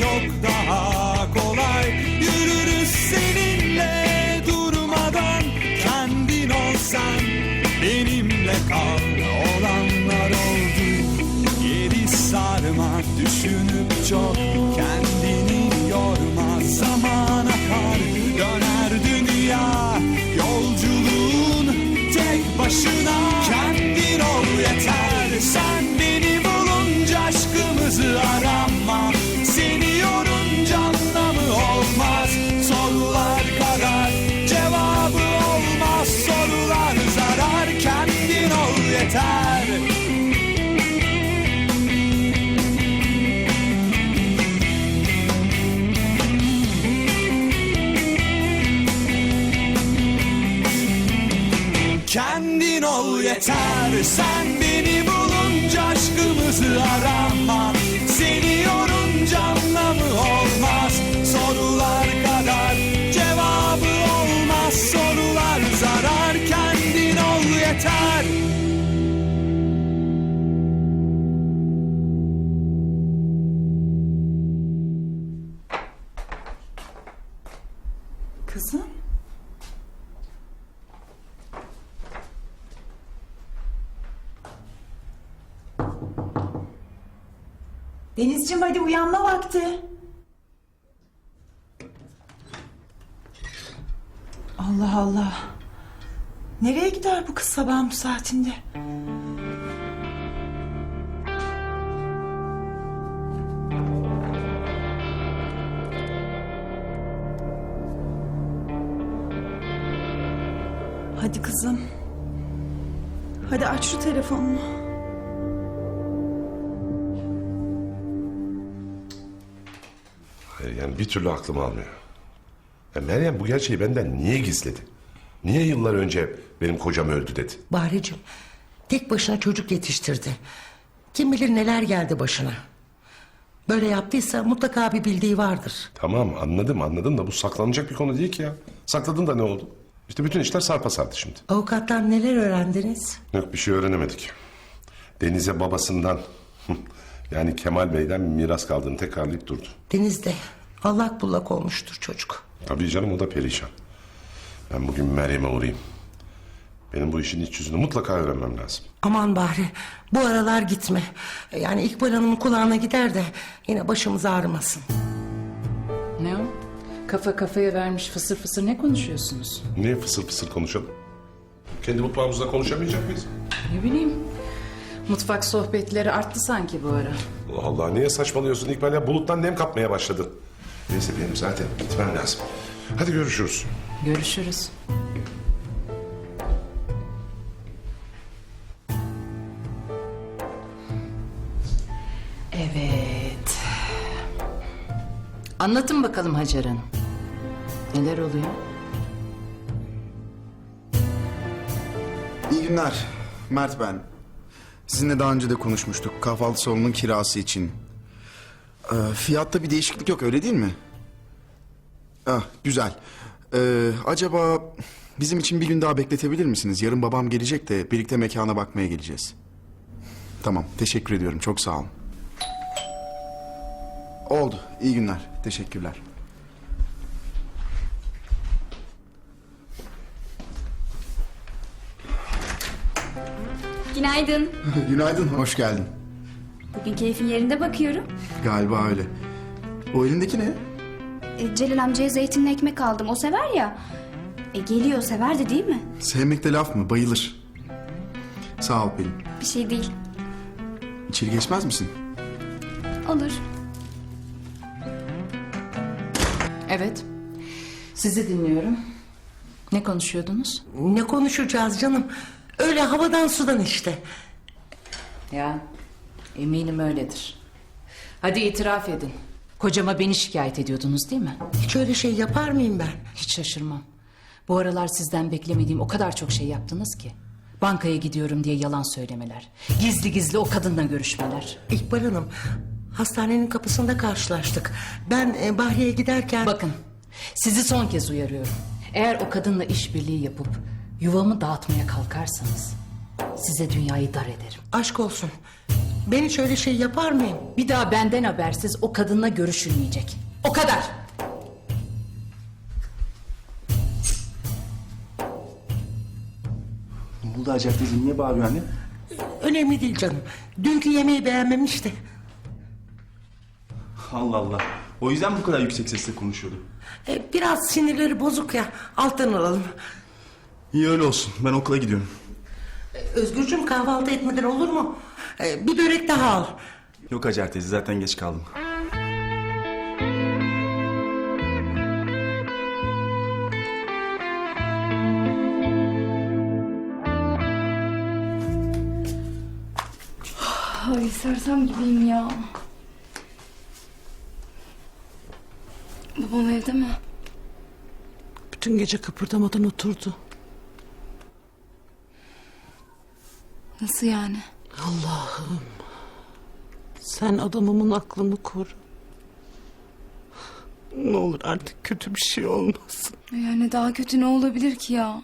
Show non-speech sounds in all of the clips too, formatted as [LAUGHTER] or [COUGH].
aslında çok daha yeter Sen beni bulunca aşkımızı arama. Seni yorunca anlamı olmaz. Sorular kadar cevabı olmaz. Sorular zarar Kendin ol yeter Denizciğim hadi uyanma vakti. Allah Allah. Nereye gider bu kız sabahın bu saatinde? Hadi kızım. Hadi aç şu telefonunu. Yani bir türlü aklım almıyor. Ya Meryem bu gerçeği benden niye gizledi? Niye yıllar önce benim kocam öldü dedi? Bahricim tek başına çocuk yetiştirdi. Kim bilir neler geldi başına. Böyle yaptıysa mutlaka bir bildiği vardır. Tamam anladım anladım da bu saklanacak bir konu değil ki ya. Sakladın da ne oldu? İşte bütün işler sarpa sardı şimdi. Avukattan neler öğrendiniz? Yok bir şey öğrenemedik. Deniz'e babasından [LAUGHS] yani Kemal Bey'den miras kaldığını tekrarlayıp durdu. Denizde allak bullak olmuştur çocuk. Tabii canım o da perişan. Ben bugün Meryem'e uğrayayım. Benim bu işin iç yüzünü mutlaka öğrenmem lazım. Aman Bahri bu aralar gitme. Yani İkbal Hanım'ın kulağına gider de yine başımız ağrımasın. Ne o? Kafa kafaya vermiş fısır fısır ne konuşuyorsunuz? Niye fısır fısır konuşalım? Kendi mutfağımızda konuşamayacak mıyız? Ne bileyim. Mutfak sohbetleri arttı sanki bu ara. Allah Allah niye saçmalıyorsun İkbal ya buluttan nem kapmaya başladın. Neyse benim zaten gitmem lazım. Hadi görüşürüz. Görüşürüz. Evet. Anlatın bakalım Hacer Hanım. Neler oluyor? İyi günler. Mert ben. Sizinle daha önce de konuşmuştuk. Kahvaltı salonunun kirası için. Ee, fiyatta bir değişiklik yok öyle değil mi? Ah güzel. Ee, acaba bizim için bir gün daha bekletebilir misiniz? Yarın babam gelecek de birlikte mekana bakmaya geleceğiz. Tamam teşekkür ediyorum çok sağ olun. Oldu. İyi günler. Teşekkürler. Günaydın. [LAUGHS] Günaydın. Hoş geldin. Bugün keyfin yerinde bakıyorum. Galiba öyle. O elindeki ne? E, Celal amcaya zeytinli ekmek aldım. O sever ya. E, geliyor severdi değil mi? Sevmekte laf mı? Bayılır. Sağ ol Pelin. Bir şey değil. İçeri geçmez misin? Olur. Evet. Sizi dinliyorum. Ne konuşuyordunuz? Ne konuşacağız canım? Öyle havadan sudan işte. Ya eminim öyledir. Hadi itiraf edin. Kocama beni şikayet ediyordunuz değil mi? Hiç öyle şey yapar mıyım ben? Hiç şaşırmam. Bu aralar sizden beklemediğim o kadar çok şey yaptınız ki. Bankaya gidiyorum diye yalan söylemeler. Gizli gizli o kadınla görüşmeler. İkbal Hanım hastanenin kapısında karşılaştık. Ben e, Bahriye giderken... Bakın sizi son kez uyarıyorum. Eğer o kadınla işbirliği yapıp yuvamı dağıtmaya kalkarsanız size dünyayı dar ederim. Aşk olsun. Ben hiç öyle şey yapar mıyım? Bir daha benden habersiz o kadınla görüşülmeyecek. O kadar. Ne oldu Hacer teyze niye bağırıyor anne? Önemli değil canım. Dünkü yemeği beğenmemişti. Allah Allah. O yüzden bu kadar yüksek sesle konuşuyordu. E, biraz sinirleri bozuk ya. Alttan alalım. İyi öyle olsun. Ben okula gidiyorum. Özgürcüğüm kahvaltı etmeden olur mu? E, bir börek daha al. Yok Hacer teyze zaten geç kaldım. Ay sersem gibiyim ya. Babam evde mi? Bütün gece kıpırdamadan oturdu. Nasıl yani? Sen adamımın aklını koru. Ne olur artık kötü bir şey olmasın. Yani daha kötü ne olabilir ki ya?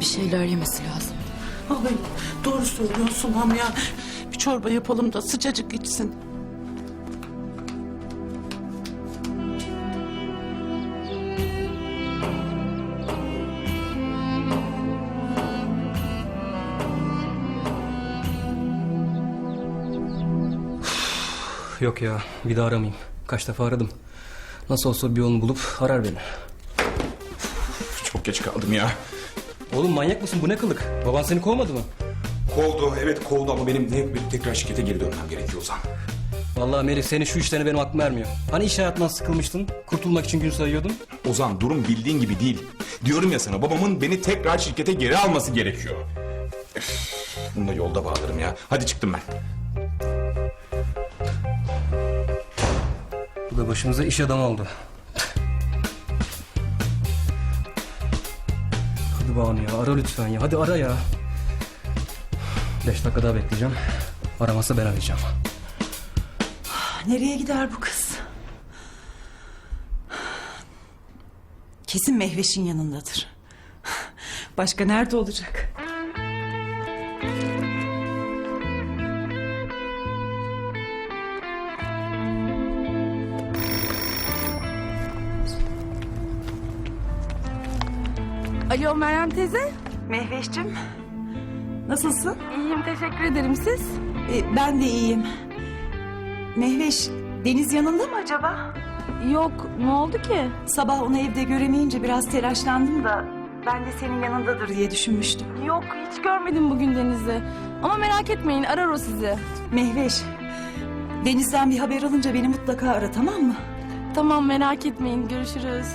Bir şeyler yemesi lazım. Ay, doğru söylüyorsun Ham ya. Bir çorba yapalım da sıcacık içsin. Yok ya bir daha aramayayım. Kaç defa aradım. Nasıl olsa bir yolunu bulup arar beni. Çok geç kaldım ya. Oğlum manyak mısın bu ne kılık? Baban seni kovmadı mı? Kovdu evet kovdu ama benim ne bir tekrar şirkete geri dönmem gerekiyor Ozan. Vallahi Melih senin şu işlerine benim aklım ermiyor. Hani iş hayatından sıkılmıştın? Kurtulmak için gün sayıyordun. Ozan durum bildiğin gibi değil. Diyorum ya sana babamın beni tekrar şirkete geri alması gerekiyor. Üf, bunu da yolda bağlarım ya. Hadi çıktım ben. Da başımıza iş adamı oldu. Hadi Banu ya ara lütfen ya. Hadi ara ya. Beş dakika daha bekleyeceğim. Aramazsa ben arayacağım. Nereye gider bu kız? Kesin Mehveş'in yanındadır. Başka nerede olacak? Alo Meryem teyze. Mehveş'cim, nasılsın? İyiyim teşekkür ederim siz. Ee, ben de iyiyim. Mehveş, Deniz yanında mı acaba? Yok ne oldu ki? Sabah onu evde göremeyince biraz telaşlandım da... ...ben de senin yanındadır diye düşünmüştüm. Yok hiç görmedim bugün Deniz'i. Ama merak etmeyin arar o sizi. Mehveş, Deniz'den bir haber alınca beni mutlaka ara tamam mı? Tamam merak etmeyin görüşürüz.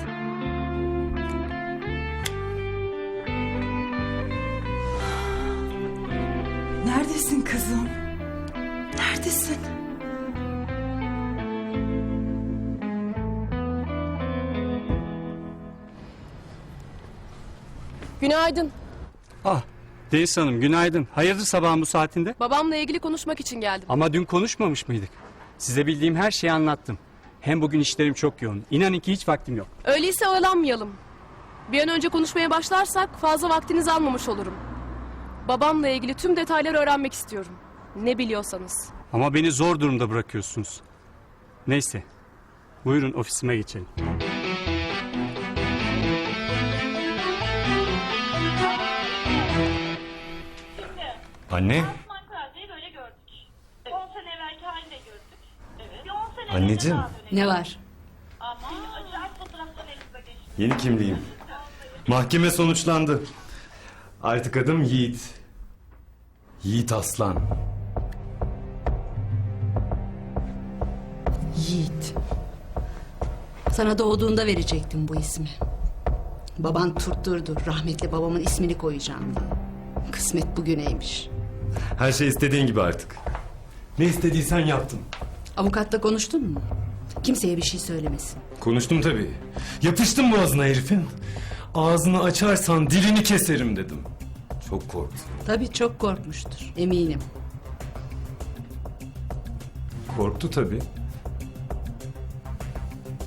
Neredesin kızım? Neredesin? Günaydın. Ah, Deniz Hanım günaydın. Hayırdır sabahın bu saatinde? Babamla ilgili konuşmak için geldim. Ama dün konuşmamış mıydık? Size bildiğim her şeyi anlattım. Hem bugün işlerim çok yoğun. İnanın ki hiç vaktim yok. Öyleyse oyalanmayalım. Bir an önce konuşmaya başlarsak fazla vaktinizi almamış olurum. Babamla ilgili tüm detayları öğrenmek istiyorum. Ne biliyorsanız. Ama beni zor durumda bırakıyorsunuz. Neyse. Buyurun ofisime geçelim. Anne. böyle gördük. 10 sene evvelki halini de gördük. Evet. Bir 10 sene Anneciğim. Ne var? ama acayip fotoğraflar elimize geçti. Yeni kimliğim. Mahkeme sonuçlandı. Artık adım Yiğit. Yiğit Aslan. Yiğit. Sana doğduğunda verecektim bu ismi. Baban tutturdu rahmetli babamın ismini koyacağım diye. Kısmet bugüneymiş. Her şey istediğin gibi artık. Ne istediysen yaptım. Avukatla konuştun mu? Kimseye bir şey söylemesin. Konuştum tabii. Yapıştım boğazına herifin. Ağzını açarsan dilini keserim dedim. Çok korktum. Tabii çok korkmuştur. Eminim. Korktu tabii.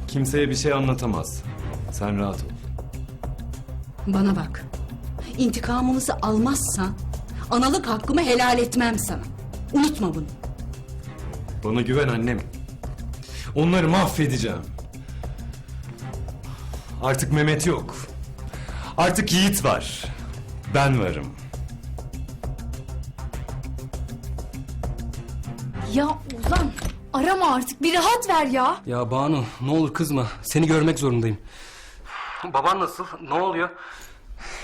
Kimseye bir şey anlatamaz. Sen rahat ol. Bana bak. İntikamımızı almazsan analık hakkımı helal etmem sana. Unutma bunu. Bana güven annem. Onları mahvedeceğim. Artık Mehmet yok. Artık Yiğit var. Ben varım. Ya Ozan arama artık bir rahat ver ya. Ya Banu ne olur kızma. Seni görmek zorundayım. Baban nasıl? Ne oluyor?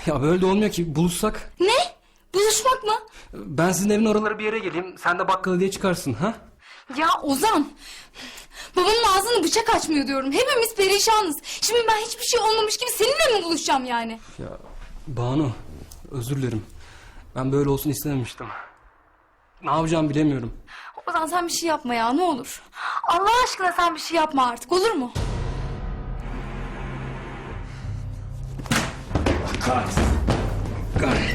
Ya böyle de olmuyor ki. Buluşsak. Ne? Buluşmak mı? Ben sizin evin oraları bir yere geleyim. Sen de bakkala diye çıkarsın ha? Ya Ozan. Babamın ağzını bıçak açmıyor diyorum. Hepimiz perişanız. Şimdi ben hiçbir şey olmamış gibi seninle mi buluşacağım yani? Ya Banu özür dilerim. Ben böyle olsun istememiştim. Ne yapacağımı bilemiyorum. Ozan sen bir şey yapma ya ne olur. Allah aşkına sen bir şey yapma artık olur mu? Kahretsin. Kahretsin.